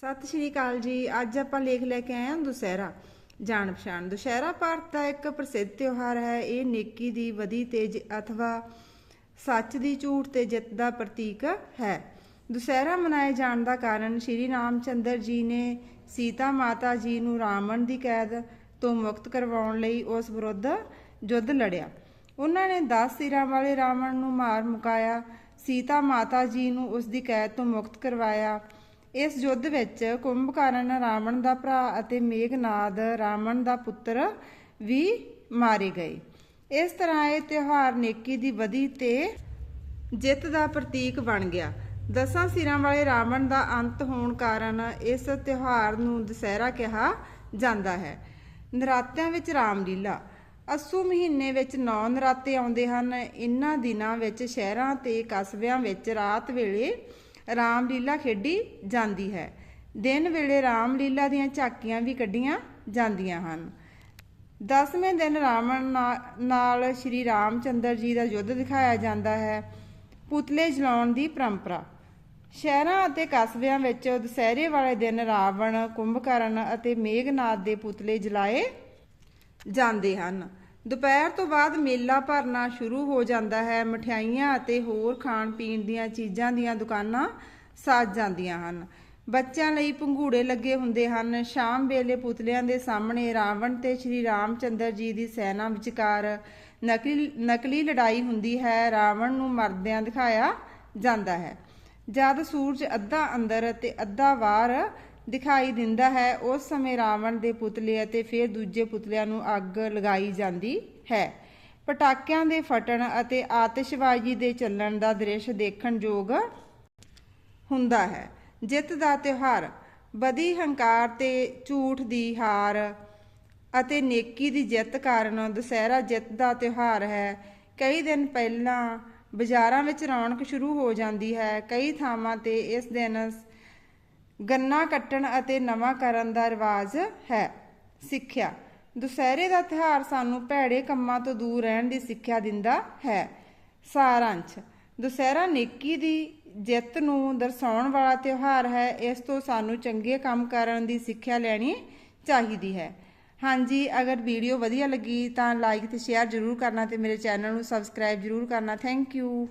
ਸਤਿ ਸ਼੍ਰੀ ਅਕਾਲ ਜੀ। ਅੱਜ ਆਪਾਂ ਲੇਖ ਲੈ ਕੇ ਆਏ ਹਾਂ ਦੁਸਹਿਰਾ, ਜਾਣ ਪਛਾਣ। ਦੁਸਹਿਰਾ ਭਾਰਤ ਦਾ ਇੱਕ ਪ੍ਰਸਿੱਧ ਤਿਉਹਾਰ ਹੈ। ਇਹ ਨੇਕੀ ਦੀ ਵਧੀ ਤੇ ਅਥਵਾ ਸੱਚ ਦੀ ਝੂਠ ਤੇ ਜਿੱਤ ਦਾ ਪ੍ਰਤੀਕ ਹੈ। ਦੁਸਹਿਰਾ ਮਨਾਏ ਜਾਣ ਦਾ ਕਾਰਨ ਸ਼੍ਰੀ ਰਾਮਚੰਦਰ ਜੀ ਨੇ ਸੀਤਾ ਮਾਤਾ ਜੀ ਨੂੰ ਰਾਵਣ ਦੀ ਕੈਦ ਤੋਂ ਮੁਕਤ ਕਰਵਾਉਣ ਲਈ ਉਸ ਵਿਰੁੱਧ ਯੁੱਧ ਲੜਿਆ। ਉਹਨਾਂ ਨੇ 10 ਸਿਰਾਂ ਵਾਲੇ ਰਾਵਣ ਨੂੰ ਮਾਰ ਮੁਕਾਇਆ। ਸੀਤਾ ਮਾਤਾ ਜੀ ਨੂੰ ਉਸ ਦੀ ਕੈਦ ਤੋਂ ਮੁਕਤ ਕਰਵਾਇਆ। ਇਸ ਯੁੱਧ ਵਿੱਚ ਕੁੰਭਕਰਨ ਰਾਵਣ ਦਾ ਭਰਾ ਅਤੇ ਮੇਘਨਾਦ ਰਾਵਣ ਦਾ ਪੁੱਤਰ ਵੀ ਮਾਰੇ ਗਏ। ਇਸ ਤਰ੍ਹਾਂ ਇਹ ਤਿਉਹਾਰ ਨੇਕੀ ਦੀ ਵਧੀ ਤੇ ਜਿੱਤ ਦਾ ਪ੍ਰਤੀਕ ਬਣ ਗਿਆ। ਦਸਾਂ ਸਿਰਾਂ ਵਾਲੇ ਰਾਵਣ ਦਾ ਅੰਤ ਹੋਣ ਕਾਰਨ ਇਸ ਤਿਉਹਾਰ ਨੂੰ ਦੁਸਹਿਰਾ ਕਿਹਾ ਜਾਂਦਾ ਹੈ। ਨਰਾਤਿਆਂ ਵਿੱਚ ਰਾਮਲੀਲਾ। ਅੱਸੂ ਮਹੀਨੇ ਵਿੱਚ ਨੌ ਨਰਾਤੇ ਆਉਂਦੇ ਹਨ। ਇਨ੍ਹਾਂ ਦਿਨਾਂ ਵਿੱਚ ਸ਼ਹਿਰਾਂ ਤੇ ਕਸਬਿਆਂ ਵਿੱਚ ਰਾਤ ਵੇਲੇ ਰਾਮਲੀਲਾ ਖੇਡੀ ਜਾਂਦੀ ਹੈ। ਦਿਨ ਵੇਲੇ ਰਾਮਲੀਲਾ ਦੀਆਂ ਝਾਕੀਆਂ ਵੀ ਕੱਢੀਆਂ ਜਾਂਦੀਆਂ ਹਨ। ਦਸਵੇਂ ਦਿਨ ਰਾਵਣ ਨਾ- ਨਾਲ ਸ਼੍ਰੀ ਰਾਮਚੰਦਰ ਜੀ ਦਾ ਯੁੱਧ ਦਿਖਾਇਆ ਜਾਂਦਾ ਹੈ। ਪੁਤਲੇ ਜਲਾਉਣ ਦੀ ਪਰੰਪਰਾ। ਸ਼ਹਿਰਾਂ ਅਤੇ ਕਸਬਿਆਂ ਵਿੱਚ ਦੁਸਹਿਰੇ ਵਾਲੇ ਦਿਨ ਰਾਵਣ, ਕੁੰਭਕਰਨ ਅਤੇ ਮੇਘਨਾਥ ਦੇ ਪੁਤਲੇ ਜਲਾਏ ਜਾਂਦੇ ਹਨ। ਦੁਪਹਿਰ ਤੋਂ ਬਾਅਦ ਮੇਲਾ ਭਰਨਾ ਸ਼ੁਰੂ ਹੋ ਜਾਂਦਾ ਹੈ। ਮਠਿਆਈਆਂ ਅਤੇ ਹੋਰ ਖਾਣ ਪੀਣ ਦੀਆਂ ਚੀਜ਼ਾਂ ਦੀਆਂ ਦੁਕਾਨਾਂ ਸਜ ਜਾਂਦੀਆਂ ਹਨ। ਬੱਚਿਆਂ ਲਈ ਪੰਘੂੜੇ ਲੱਗੇ ਹੁੰਦੇ ਹਨ। ਸ਼ਾਮ ਵੇਲੇ ਪੁਤਲਿਆਂ ਦੇ ਸਾਹਮਣੇ ਰਾਵਣ ਤੇ ਸ਼੍ਰੀ ਰਾਮਚੰਦਰ ਜੀ ਦੀ ਸੈਨਾ ਵਿਚਕਾਰ ਨਕਲੀ ਨਕਲੀ ਲੜਾਈ ਹੁੰਦੀ ਹੈ। ਰਾਵਣ ਨੂੰ ਮਰਦਿਆਂ ਦਿਖਾਇਆ ਜਾਂਦਾ ਹੈ। ਜਦ ਸੂਰਜ ਅੱਧਾ ਅੰਦਰ ਅਤੇ ਅੱਧਾ ਬਾਹਰ ਦਿਖਾਈ ਦਿੰਦਾ ਹੈ, ਉਸ ਸਮੇਂ ਰਾਵਣ ਦੇ ਪੁਤਲੇ ਅਤੇ ਫਿਰ ਦੂਜੇ ਪੁਤਲਿਆਂ ਨੂੰ ਅੱਗ ਲਗਾਈ ਜਾਂਦੀ ਹੈ। ਪਟਾਕਿਆਂ ਦੇ ਫਟਣ ਅਤੇ ਆਤਿਸ਼ਬਾਜ਼ੀ ਦੇ ਚੱਲਣ ਦਾ ਦ੍ਰਿਸ਼ ਦੇਖਣ ਯੋਗ ਹੁੰਦਾ ਹੈ। ਜਿੱਤ ਦਾ ਤਿਉਹਾਰ ਬਦੀ ਹੰਕਾਰ ਤੇ ਝੂਠ ਦੀ ਹਾਰ ਅਤੇ ਨੇਕੀ ਦੀ ਜਿੱਤ ਕਾਰਨ ਦੁਸਹਿਰਾ ਜਿੱਤ ਦਾ ਤਿਉਹਾਰ ਹੈ। ਕਈ ਦਿਨ ਪਹਿਲਾਂ ਬਾਜ਼ਾਰਾਂ ਵਿੱਚ ਰੌਣਕ ਸ਼ੁਰੂ ਹੋ ਜਾਂਦੀ ਹੈ, ਕਈ ਥਾਵਾਂ ਤੇ ਇਸ ਦਿਨ ਗੰਨਾ ਕੱਟਣ ਅਤੇ ਨਵਾਂ ਕਰਨ ਦਾ ਰਿਵਾਜ ਹੈ। ਸਿੱਖਿਆ। ਦੁਸਹਿਰੇ ਦਾ ਤਿਉਹਾਰ ਸਾਨੂੰ ਭੈੜੇ ਕੰਮਾਂ ਤੋਂ ਦੂਰ ਰਹਿਣ ਦੀ ਸਿੱਖਿਆ ਦਿੰਦਾ ਹੈ। ਸਾਰਾਂਸ਼। ਦੁਸਹਿਰਾ ਨੇਕੀ ਦੀ ਜਿੱਤ ਨੂੰ ਦਰਸਾਉਣ ਵਾਲਾ ਤਿਉਹਾਰ ਹੈ। ਇਸ ਤੋਂ ਸਾਨੂੰ ਚੰਗੇ ਕੰਮ ਕਰਨ ਦੀ ਸਿੱਖਿਆ ਲੈਣੀ ਚਾਹੀਦੀ ਹੈ। ਹਾਂਜੀ, ਅਗਰ ਵੀਡੀਓ ਵਧੀਆ ਲੱਗੀ ਤਾਂ ਲਾਈਕ ਤੇ ਸ਼ੇਅਰ ਜ਼ਰੂਰ ਕਰਨਾ ਤੇ ਮੇਰੇ ਚੈਨਲ ਨੂੰ ਸਬਸਕ੍ਰਾਈਬ ਜ਼ਰੂਰ ਕਰਨਾ। Thank you